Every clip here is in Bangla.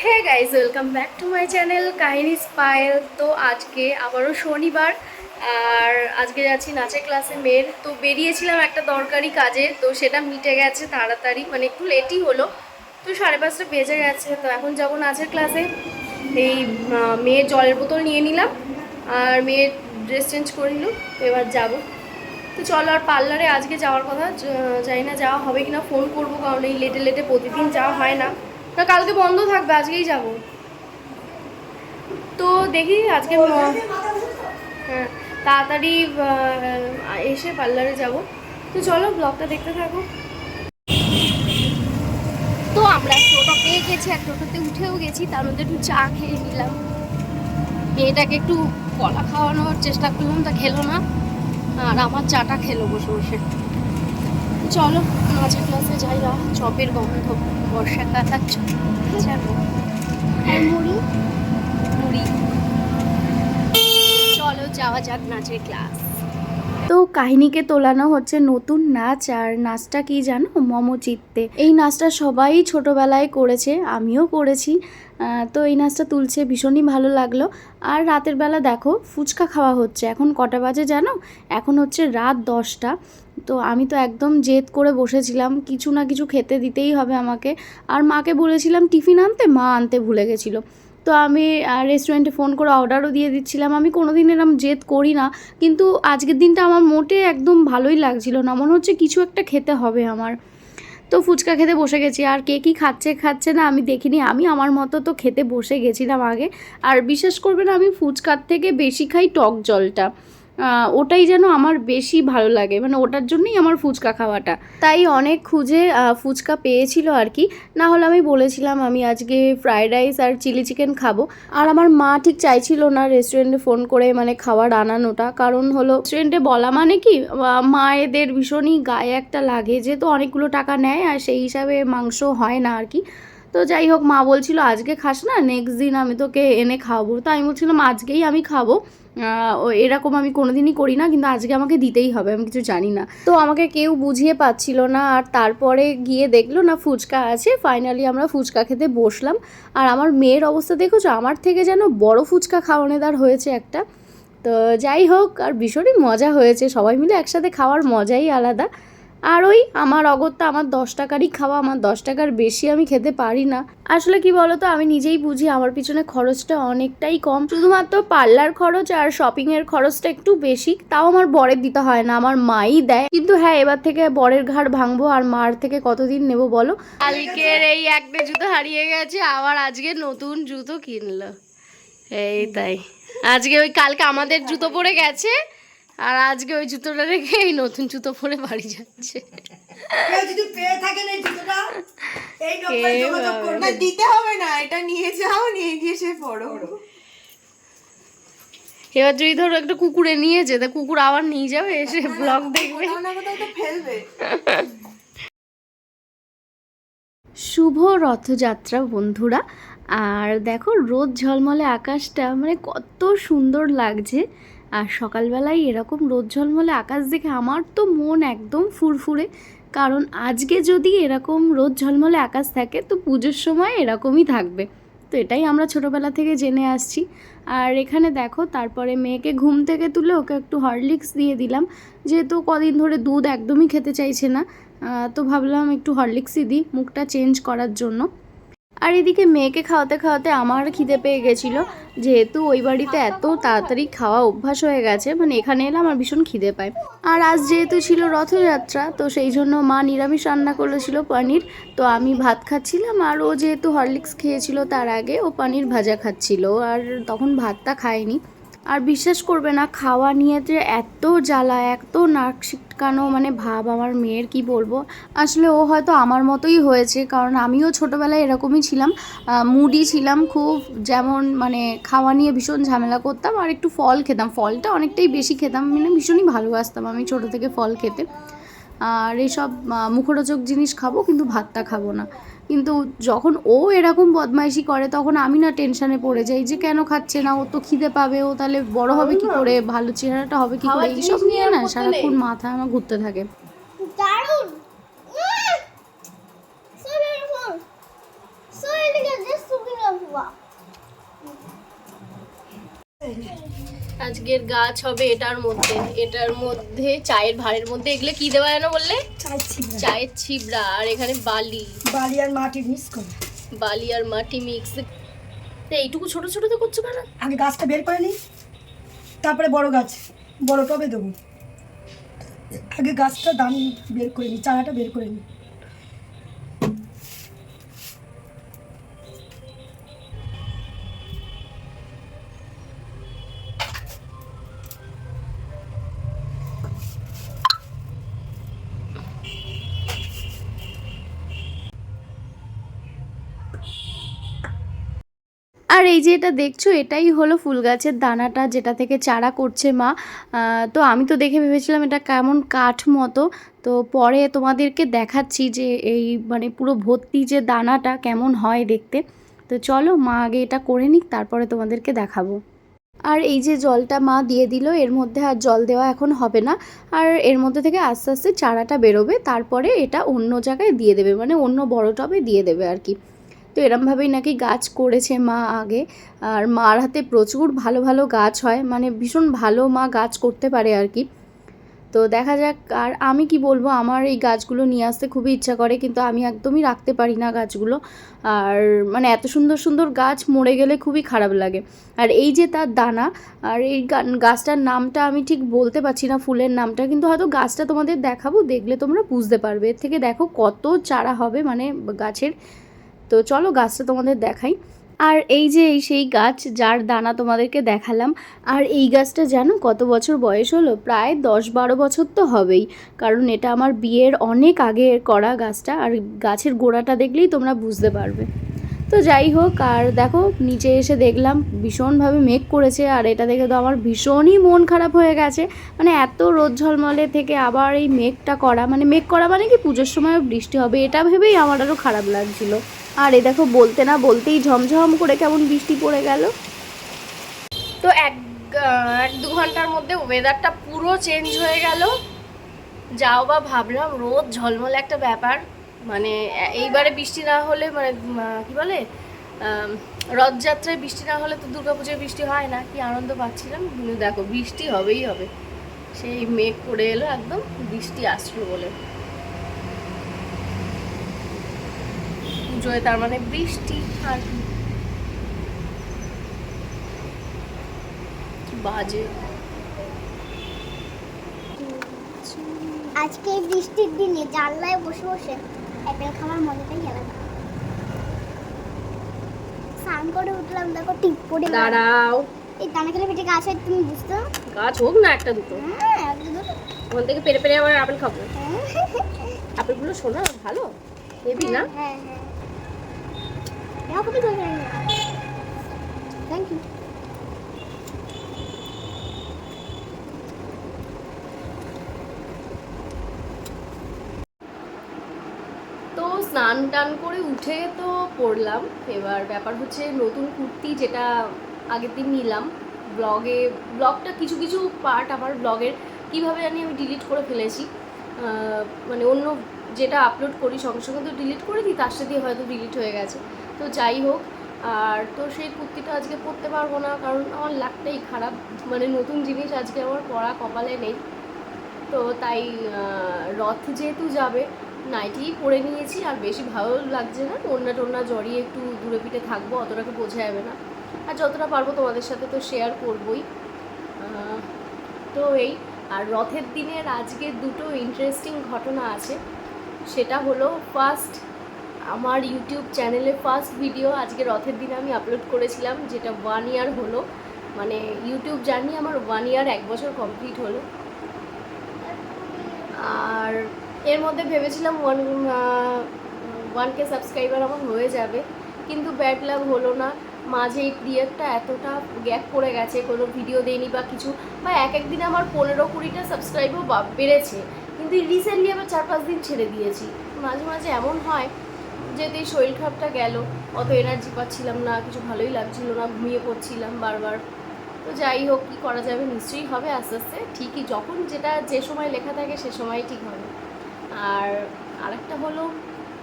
Hey guys welcome back to my channel কাহিনী স্পাইল তো আজকে আবারও শনিবার, আর আজকে যাচ্ছি নাচের ক্লাসে মেয়ের। তো বেরিয়েছিলাম একটা দরকারি কাজে, তো সেটা মিটে গেছে তাড়াতাড়ি মানে একটু লেটই হলো। তো সাড়ে পাঁচটা বেজে গেছে, তো এখন যাব নাচের ক্লাসে। এই মেয়ের জলের বোতল নিয়ে নিলাম, আর মেয়ের ড্রেস চেঞ্জ করে নিল এবার যাব। তো চলো, আর পার্লারে আজকে যাওয়ার কথা জানি না যাওয়া হবে কিনা, ফোন করব, কারণ এই লেটে লেটে প্রতিদিন যাওয়া হয় না। না, কালকে বন্ধ থাকবে, আজকেই যাব। তো দেখি আজকে হ্যাঁ তাড়াতাড়ি এসে পার্লারে যাব। তো চলো, ব্লগটা দেখতে থাকো। তো আমরা টোটো পেয়ে গেছি, আর টোটোতে উঠেও গেছি, তার মধ্যে একটু চা খেয়ে নিলাম। মেয়েটাকে একটু কলা খাওয়ানোর চেষ্টা করলাম, তা খেলো না। আর আমার চাটা খেলো বসে বসে। চলো নাচের ক্লাসে যাই না চপের গন্ধ বর্ষাকাল আর চপ যাব মুড়ি। মুড়ি? চলো, যাওয়া যাক নাচের ক্লাস তো কাহিনীকে তোলানো হচ্ছে নতুন নাচ, আর নাচটা কি জানো? মমচিত্তে। এই নাচটা সবাই ছোটবেলায় করেছে, আমিও করেছি। তো এই নাচটা তুলছে, ভীষণই ভালো লাগল। আর রাতের বেলা দেখো, ফুচকা খাওয়া হচ্ছে। এখন কটা বাজে জানো? এখন হচ্ছে রাত দশটা। তো আমি তো একদম জেদ করে বসেছিলাম, কিছু না কিছু খেতে দিতেই হবে আমাকে। আর মাকে বলেছিলাম, টিফিন আনতে? মা আনতে ভুলে গেছিল। তো আমি রেস্টুরেন্টে ফোন করে অর্ডারও দিয়ে দিচ্ছিলাম। আমি কোনো দিন এরম জেদ করি না, কিন্তু আজকের দিনটা আমার মোটে একদম ভালোই লাগছিল না। মনে হচ্ছে কিছু একটা খেতে হবে আমার। তো ফুচকা খেতে বসে গেছি। আর কে কী খাচ্ছে খাচ্ছে না আমি দেখিনি। আমি আমার মতো তো খেতে বসে গেছিলাম আগে। আর বিশ্বাস করবেন, আমি ফুচকার থেকে বেশি খাই টক জলটা। ওটাই যেন আমার বেশি ভালো লাগে। মানে ওটার জন্যই আমার ফুচকা খাওয়াটা। তাই অনেক খুঁজে ফুচকা পেয়েছিল আর কি। না হলে আমি বলেছিলাম, আমি আজকে ফ্রায়েড রাইস আর চিলি চিকেন খাব। আর আমার মা ঠিক চাইছিল না রেস্টুরেন্টে ফোন করে মানে খাবার আনানোটা। কারণ হলো রেস্টুরেন্টে বলা মানে কি মায়েদের ভীষণই গায়ে একটা লাগে। যেহেতু অনেকগুলো টাকা নেয় আর সেই হিসাবে মাংস হয় না আর কি। তো যাই হোক, মা বলছিল, আজকে খাস না নেক্সট দিন আমি তোকে এনে খাওয়াবো। তো আমি বলছিলাম, আজকেই আমি খাব। এরকম আমি কোনোদিনই করি না, কিন্তু আজকে আমাকে দিতেই হবে, আমি কিছু জানি না। তো আমাকে কেউ বুঝিয়ে পাচ্ছিল না, আর তারপরে গিয়ে দেখল, না, ফুচকা আছে। ফাইনালি আমরা ফুচকা খেতে বসলাম। আর আমার মেয়ের অবস্থা দেখেছ আমার থেকে যেন বড় ফুচকা খাওয়ানেদার হয়েছে একটা। তো যাই হোক, আর ভীষণই মজা হয়েছে, সবাই মিলে একসাথে খাওয়ার মজাই আলাদা। আর ওই আমার অগত্যা আমার দশ টাকারই খাওয়া, আমার দশ টাকার বেশি আমি খেতে পারি না। আসলে কি বলতো, আমি নিজেই বুঝি আমার পিছনে খরচটা অনেকটাই কম। শুধুমাত্র পার্লার খরচ আর শপিং এর খরচটা একটু বেশি, তাও আমার বরের দিতে হয় না, আমার মাই দেয়। কিন্তু হ্যাঁ এবার থেকে বরের ঘাড় ভাঙবো আর মার থেকে কতদিন নেব বলো? কালকের এই একটা জুতো হারিয়ে গেছে, আবার আজকে নতুন জুতো কিনলো। এই তাই। আজকে ওই কালকে আমাদের জুতো পরে গেছে আর আজকে ওই জুতোটা রেখে এই নতুন জুতো পরে বাড়ি যাচ্ছে। যদি পেয়ে থাকেন এই জুতোটা এই নম্বরে কে যোগাযোগ বাবা। করবেন না দিতে হবে না এটা নিয়ে যাও নিয়ে গিয়ে সে পড়ো এবার যদি ধরো একটা কুকুরে নিয়ে যেতে কুকুর আবার নিয়ে যাবে এসে ব্লগ দেখবে। ফেলবে। শুভ রথযাত্রা বন্ধুরা। আর দেখো রোদ ঝলমলে আকাশটা মানে কত সুন্দর লাগছে। আর সকালবেলায় এরকম রোদ ঝলমলে আকাশ দেখে আমার তো মন একদম ফুরফুরে। কারণ আজকে যদি এরকম রোদ ঝলমলে আকাশ থাকে, তো পুজোর সময় এরকমই থাকবে। তো এটাই আমরা ছোটোবেলা থেকে জেনে আসছি। আর এখানে দেখো, তারপরে মেয়েকে ঘুম থেকে তুলে ওকে একটু হরলিক্স দিয়ে দিলাম। যেহেতু কদিন ধরে দুধ একদমই খেতে চাইছে না তো ভাবলাম একটু হরলিক্সই দিই মুখটা চেঞ্জ করার জন্য। আর এদিকে মেয়েকে খাওয়াতে খাওয়াতে আমার খিদে পেয়ে গেছিল। যেহেতু ওই বাড়িতে এত তাড়াতাড়ি খাওয়া অভ্যাস হয়ে গেছে মানে এখানে এলে আমার ভীষণ খিদে পায়। আর আজ যেহেতু ছিল রথযাত্রা, তো সেই জন্য মা নিরামিষ রান্না করেছিল পানির। তো আমি ভাত খাচ্ছিলাম আর ও যেহেতু হরলিক্স খেয়েছিল তার আগে ও পানির ভাজা খাচ্ছিল। আর তখন ভাতটা খায়নি। আর বিশ্বাস করবে না, খাওয়া নিয়ে যে এত জ্বালা, এত নাক শিটকানো মানে ভাব আমার মেয়ের কি বলব? আসলে ও হয়তো আমার মতোই হয়েছে, কারণ আমিও ছোটোবেলায় এরকমই ছিলাম। মুডি ছিলাম খুব, যেমন মানে খাওয়া নিয়ে ভীষণ ঝামেলা করতাম, আর একটু ফল খেতাম। ফলটা অনেকটাই বেশি খেতাম মানে ভীষণই ভালোবাসতাম আমি ছোটো থেকে ফল খেতে। আর এইসব মুখরোচক জিনিস খাব কিন্তু ভাতটা খাব না। কিন্তু যখন ও এরকম বদমাইশি করে তখন আমি না টেনশনে পড়ে যাই যে কেন খাচ্ছে না ও তো খিদে পাবে ও তাহলে বড় হবে কি করে ভালো চেহারাটা হবে কি করে এইসব নিয়ে না সারাক্ষণ মাথায় আমার ঘুরতে থাকে। আজকের গাছ হবে এটার মধ্যে। এটার মধ্যে চায়ের ভাঁড়ের মধ্যে। এগুলো কি দেওয়া যেন বললে? না। চায়ের ছিবড়া। আর এখানে বালি। বালি আর মাটি মিক্স করে। বালি আর মাটি মিক্স এইটুকু ছোট ছোট তো করছ কেন? আগে গাছটা বের করে নিই। তারপরে বড় গাছ। বড় টবে দেবো। আগে গাছটা দাম বের করে নিই চারাটা বের করে নিই। আর এই যে এটা দেখছ, এটাই হলো ফুল গাছের দানাটা যেটা থেকে চারা করছে মা। তো আমি তো দেখে ভেবেছিলাম এটা কেমন কাঠ মতো। তো পরে তোমাদেরকে দেখাচ্ছি যে এই মানে পুরো ভর্তি যে দানাটা কেমন হয় দেখতে। তো চলো মা আগে এটা করে নিক, তারপরে তোমাদেরকে দেখাবো। আর এই যে জলটা মা দিয়ে দিল, এর মধ্যে আর জল দেওয়া এখন হবে না। আর এর মধ্যে থেকে আস্তে আস্তে চারাটা বেরোবে, তারপরে এটা অন্য জায়গায় দিয়ে দেবে মানে অন্য বড় টবে দিয়ে দেবে আর কি। তো এরমভাবেই নাকি গাছ করেছে মা আগে। আর মার হাতে প্রচুর ভালো ভালো গাছ হয় মানে ভীষণ ভালো মা গাছ করতে পারে আর কি। তো দেখা যাক, আর আমি কি বলব, আমার এই গাছগুলো নিয়ে আসতে খুবই ইচ্ছা করে, কিন্তু আমি একদমই রাখতে পারি না গাছগুলো। আর মানে এত সুন্দর সুন্দর গাছ মরে গেলে খুবই খারাপ লাগে। আর এই যে তার দানা, আর এই গাছটার নামটা আমি ঠিক বলতে পারছি না ফুলের নামটা, কিন্তু হয়তো গাছটা তোমাদের দেখাবো, দেখলে তোমরা বুঝতে পারবে। এর থেকে দেখো কত চারা হবে মানে গাছের। তো চলো গাছটা তোমাদের দেখাই। আর এই যে এই সেই গাছ যার দানা তোমাদেরকে দেখালাম, আর এই গাছটা জানো কত বছর বয়স হলো? প্রায় দশ বারো বছর তো হবেই, কারণ এটা আমার বিয়ের অনেক আগে করা গাছটা, আর গাছের গোড়াটা দেখলেই তোমরা বুঝতে পারবে। তো যাই হোক, আর দেখো, নিচে এসে দেখলাম ভীষণভাবে মেঘ করেছে, আর এটা দেখে তো আমার ভীষণই মন খারাপ হয়ে গেছে। মানে এত রোদ ঝলমলে থেকে আবার এই মেঘটা করা মানে মেঘ করা মানে কি পুজোর সময় বৃষ্টি হবে, এটা ভেবেই আমার আরও খারাপ লাগছিল। আর এ দেখো, বলতে না বলতেই ঝমঝম করে কেমন বৃষ্টি পড়ে গেল। তো এক এক দু ঘণ্টার মধ্যে ওয়েদারটা পুরো চেঞ্জ হয়ে গেল। যাও বা ভাবলাম রোদ ঝলমলে একটা ব্যাপার। মানে এইবারে বৃষ্টি না হলে মানে কি বলে রথযাত্রায় বৃষ্টি না হলে তো দুর্গাপুজোয় বৃষ্টি হয় না। কি আনন্দ পাচ্ছিলাম? কিন্তু দেখো, বৃষ্টি হবেই হবে। সেই মেঘ করে এলো একদম, বৃষ্টি আসলো বলে। পুজোয় তার মানে বৃষ্টি, আর বাজে। আজকে বৃষ্টির দিনে জানলায় বসে বসে অ্যাপেল খাওয়ার মজাটাই আলাদা। স্নান করে উঠলাম দেখো টিপ পড়ে দাঁড়াও। এই দানা খেলে পেটে গাছ হয় তুমি বুঝতে? গাছ হোক না একটা দুটো। হ্যাঁ ওখান থেকে পেরে পেরে আবার আপেল খাব। হ্যাঁ, আপেলগুলো শোনা ভালো? না? হ্যাঁ হ্যাঁ থ্যাংক ইউ তো স্নান টান করে উঠে তো পড়লাম। এবার ব্যাপার হচ্ছে নতুন কুর্তি যেটা আগের দিন নিলাম, ব্লগে, ব্লগটা কিছু কিছু পার্ট আমার ব্লগের, কীভাবে জানি আমি ডিলিট করে ফেলেছি। মানে অন্য যেটা আপলোড করি, সঙ্গে সঙ্গে তো ডিলিট করে দিই, তার সাথে হয়তো ডিলিট হয়ে গেছে। তো যাই হোক, আর তো সেই কুর্তিটা আজকে পরতে পারব না, কারণ আমার লাকটাই খারাপ। মানে নতুন জিনিস আজকে আমার পরা কপালে নেই। তো তাই রথ যেহেতু যাবে নাইটি পরে নিয়েছি, আর বেশি ভালো লাগছে না। ওড়না টোন্না জড়িয়ে একটু দূরে পিঠে থাকব, অতটাকে বোঝা যাবে না। আর যতটা পারব তোমাদের সাথে তো শেয়ার করবই। তো এই, আর রথের দিনের আজকে দুটো ইন্টারেস্টিং ঘটনা আছে। সেটা হলো ফার্স্ট আমার ইউটিউব চ্যানেলে ফার্স্ট ভিডিও আজকে রথের দিনে আমি আপলোড করেছিলাম, যেটা ওয়ান ইয়ার হলো। মানে ইউটিউব জার্নি আমার ওয়ান ইয়ার এক বছর কমপ্লিট হলো। আর এর মধ্যে ভেবেছিলাম ওয়ান ওয়ান কে সাবস্ক্রাইবার আমার হয়ে যাবে, কিন্তু ব্যাড লাভ হলো না। মাঝে এই ক্রিয়েটটা এতটা গ্যাপ পড়ে গেছে, কোনো ভিডিও দেয়নি বা কিছু, বা এক এক দিনে আমার পনেরো কুড়িটা সাবস্ক্রাইবও বেড়েছে, কিন্তু রিসেন্টলি আবার চার পাঁচ দিন ছেড়ে দিয়েছি। মাঝে মাঝে এমন হয় যেতে শরীর খারাপটা গেল, অত এনার্জি পাচ্ছিলাম না, কিছু ভালোই লাগছিল না, ঘুমিয়ে পড়ছিলাম বারবার। তো যাই হোক, কী করা যাবে নিশ্চয়ই হবে আস্তে আস্তে, ঠিকই, যখন যেটা যে সময় লেখা থাকে সে সময় ঠিক হবে। আর আরেকটা হলো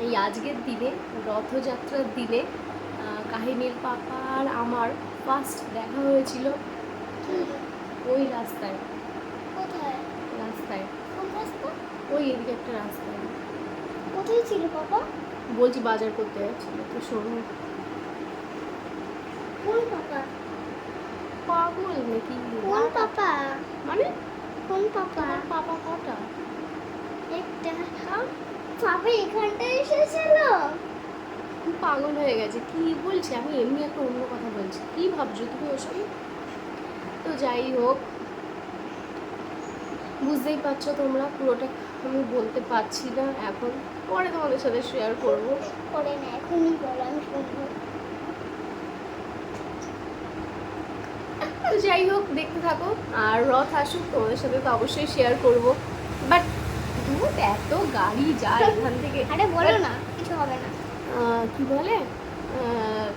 এই আজকের দিনে রথযাত্রার দিনে কাহিনীর পাপা আর আমার ফার্স্ট দেখা হয়েছিল ওই রাস্তায়। রাস্তায়। ওই এদিকে একটা রাস্তায়। কোথায় ছিল পাপা? বলছি বাজার করতে যাচ্ছিল তো শোনো কোন পাপা? পাগল নাকি? কোন পাপা? মানে কোন পাপা? পাপা কটা? পাপা এখানটায় এসেছিল। পাগল হয়ে গেছে কি বলছি? আমি এমনি একটা অন্য কথা বলছি। কি ভাবছ তুমি ওসব? তো যাই হোক বুঝতেই পারছ তোমরা পুরোটা আমি বলতে পারছি না এখন। পরে তোমাদের সাথে শেয়ার করব। করে না এখনই বলো আমি শুনব। তো যাই হোক দেখতে থাকো। আর রথ আসুক তোমাদের সাথে তো অবশ্যই শেয়ার করব। এত গাড়ি যায় এখান থেকে। আরে বলো না কিছু হবে না। কি বলে?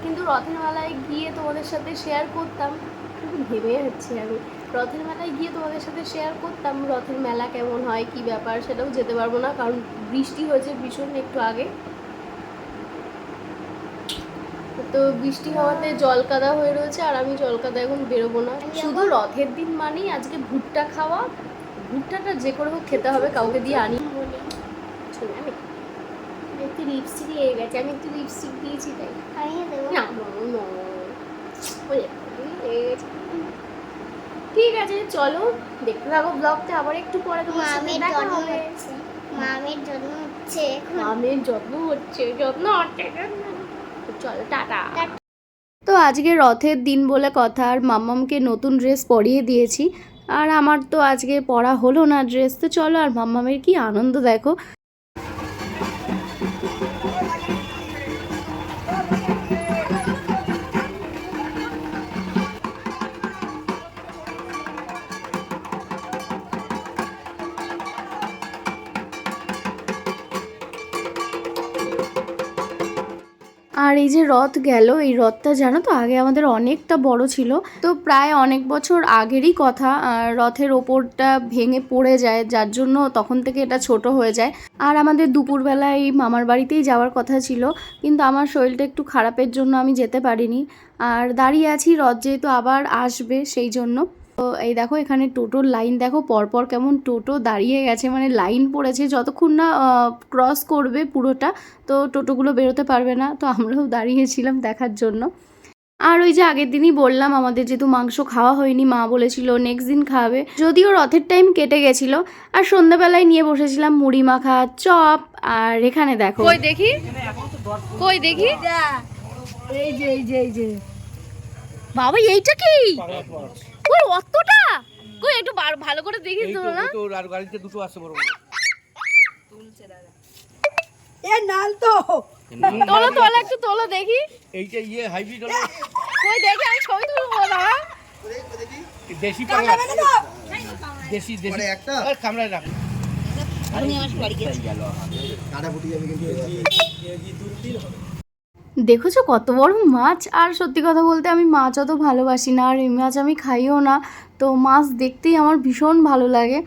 কিন্তু রথের মেলায় গিয়ে তোমাদের সাথে শেয়ার করতাম। শুধু ভেবে যাচ্ছি আমি। রথের মেলায় গিয়ে তোমাদের সাথে শেয়ার করতাম রথের মেলা কেমন হয় কি ব্যাপার সেটাও যেতে পারব না কারণ বৃষ্টি হয়েছে ভীষণ একটু আগে। তো বৃষ্টি হওয়াতে জল কাদা হয়ে রয়েছে আর আমি জল কাদা এখন বেরোবো না। শুধু রথের দিন মানেই আজকে ভুট্টা খাওয়া ভুট্টাটা যে করে হোক খেতে হবে কাউকে দিয়ে আনি। আমি। একটু লিপস্টিক লেগে গেছে আমি একটু লিপস্টিক দিয়েছি তাই। না। ঠিক আছে চলো। দেখতে থাকো ব্লগটা আবার একটু পরে তোমার সাথে দেখা হবে। মামের জন্ম হচ্ছে মামের যত্ন হচ্ছে যত্ন হচ্ছে তো চলো টাটা। টাটা। তো আজকে রথের দিন বলে কথা আর মাম্মামকে নতুন ড্রেস পরিয়ে দিয়েছি। আর আমার তো আজকে পড়া হলো না ড্রেস তো চলো আর মাম্মামের কি আনন্দ দেখো। আর এই যে রথ গেল, এই রথটা জানো তো, আগে আমাদের অনেকটা বড় ছিল। তো প্রায় অনেক বছর আগেরই কথা রথের ওপরটা ভেঙে পড়ে যায়, যার জন্য তখন থেকে এটা ছোট হয়ে যায়। আর আমাদের দুপুরবেলা এই মামার বাড়িতেই যাওয়ার কথা ছিল, কিন্তু আমার শরীরটা একটু খারাপের জন্য আমি যেতে পারিনি। আর দাঁড়িয়ে আছি, রথ যেহেতু আবার আসবে, সেই জন্য। তো এই দেখো এখানে টোটোর লাইন দেখো পরপর কেমন টোটো দাঁড়িয়ে গেছে মানে লাইন পড়েছে যতক্ষণ না ক্রস করবে পুরোটা তো টোটোগুলো বেরোতে পারবে না তো আমরাও দাঁড়িয়েছিলাম দেখার জন্য। আর ওই যে আগের দিনই বললাম আমাদের যেহেতু মাংস খাওয়া হয়নি মা বলেছিল নেক্সট দিন খাওয়াবে যদিও রথের টাইম কেটে গেছিল আর সন্ধ্যাবেলায় নিয়ে বসেছিলাম মুড়ি মাখা চপ আর এখানে দেখো। কই দেখি? কই দেখি? এই যে এই যে এই যে। বাবা এইটা কি? ওই অতটা কই একটু ভালো করে দেখিস তো তো না দুটো আর গাড়িতে দুটো আছে বড় বড় এ নাল তো তোলো তোলো একটু তোলো দেখি এইটা ইয়ে হাইব্রিড হলো কই দেখি আমি ছবি তুলবো দাঁড়া দেশি পাঙ্গা দেশি দেশি একটা কামড়ায় রাখ দেখেছ কত বড় মাছ? আর সত্যি কথা বলতে আমি মাছ অত ভালোবাসি না আর এই মাছ আমি খাইও না। তো মাছ দেখতেই আমার ভীষণ ভালো লাগে।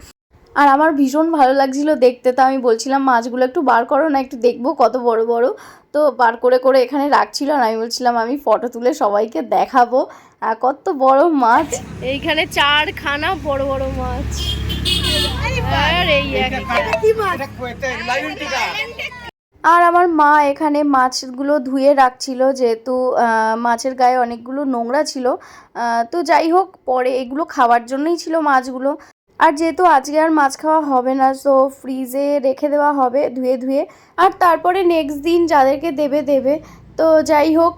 আর আমার ভীষণ ভালো লাগছিল দেখতে তো আমি বলছিলাম মাছগুলো একটু বার করো না একটু দেখব কত বড় বড়। তো বার করে করে এখানে রাখছিল আর আমি বলছিলাম আমি ফটো তুলে সবাইকে দেখাবো আর কত বড় মাছ। এইখানে চারখানা বড় বড় মাছ। আর এই এটা কোয়েতে লাইন টিকা আর আমার মা এখানে মাছগুলো ধুয়ে রাখছিল যেহেতু মাছের গায়ে অনেকগুলো নোংরা ছিল। তো যাই হোক, পরে এগুলো খাওয়ার জন্যই ছিল মাছগুলো। আর যেহেতু আজকে আর মাছ খাওয়া হবে না সো ফ্রিজে রেখে দেওয়া হবে ধুয়ে ধুয়ে। আর তারপরে নেক্সট দিন যাদেরকে দেবে দেবে। তো যাই হোক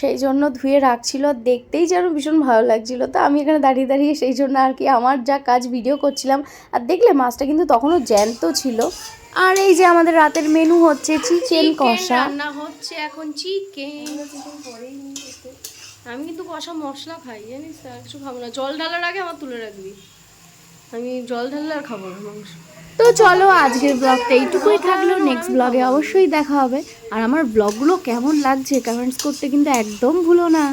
সেই জন্য ধুয়ে রাখছিল। দেখতেই যেন ভীষণ ভালো লাগছিল। তো আমি এখানে দাঁড়িয়ে দাঁড়িয়ে সেই জন্য আর কি আমার যা কাজ ভিডিও করছিলাম। আর দেখলে মাছটা কিন্তু তখনও জ্যান্ত ছিল। আর এই যে আমাদের রাতের মেনু হচ্ছে চিকেন কষা। রান্না হচ্ছে এখন চিকেন আমি কিন্তু কষা মশলা খাই জানিস কিছু খাব না। জল ঢালার আগে আমার তুলে রাখবি। আমি জল ঢাললে আর খাব না মাংস। তো চলো আজকের ব্লগটা এইটুকুই থাকল। নেক্সট ব্লগে অবশ্যই দেখা হবে। আর আমার ব্লগগুলো কেমন লাগছে কমেন্টস করতে কিন্তু একদম ভুলো না।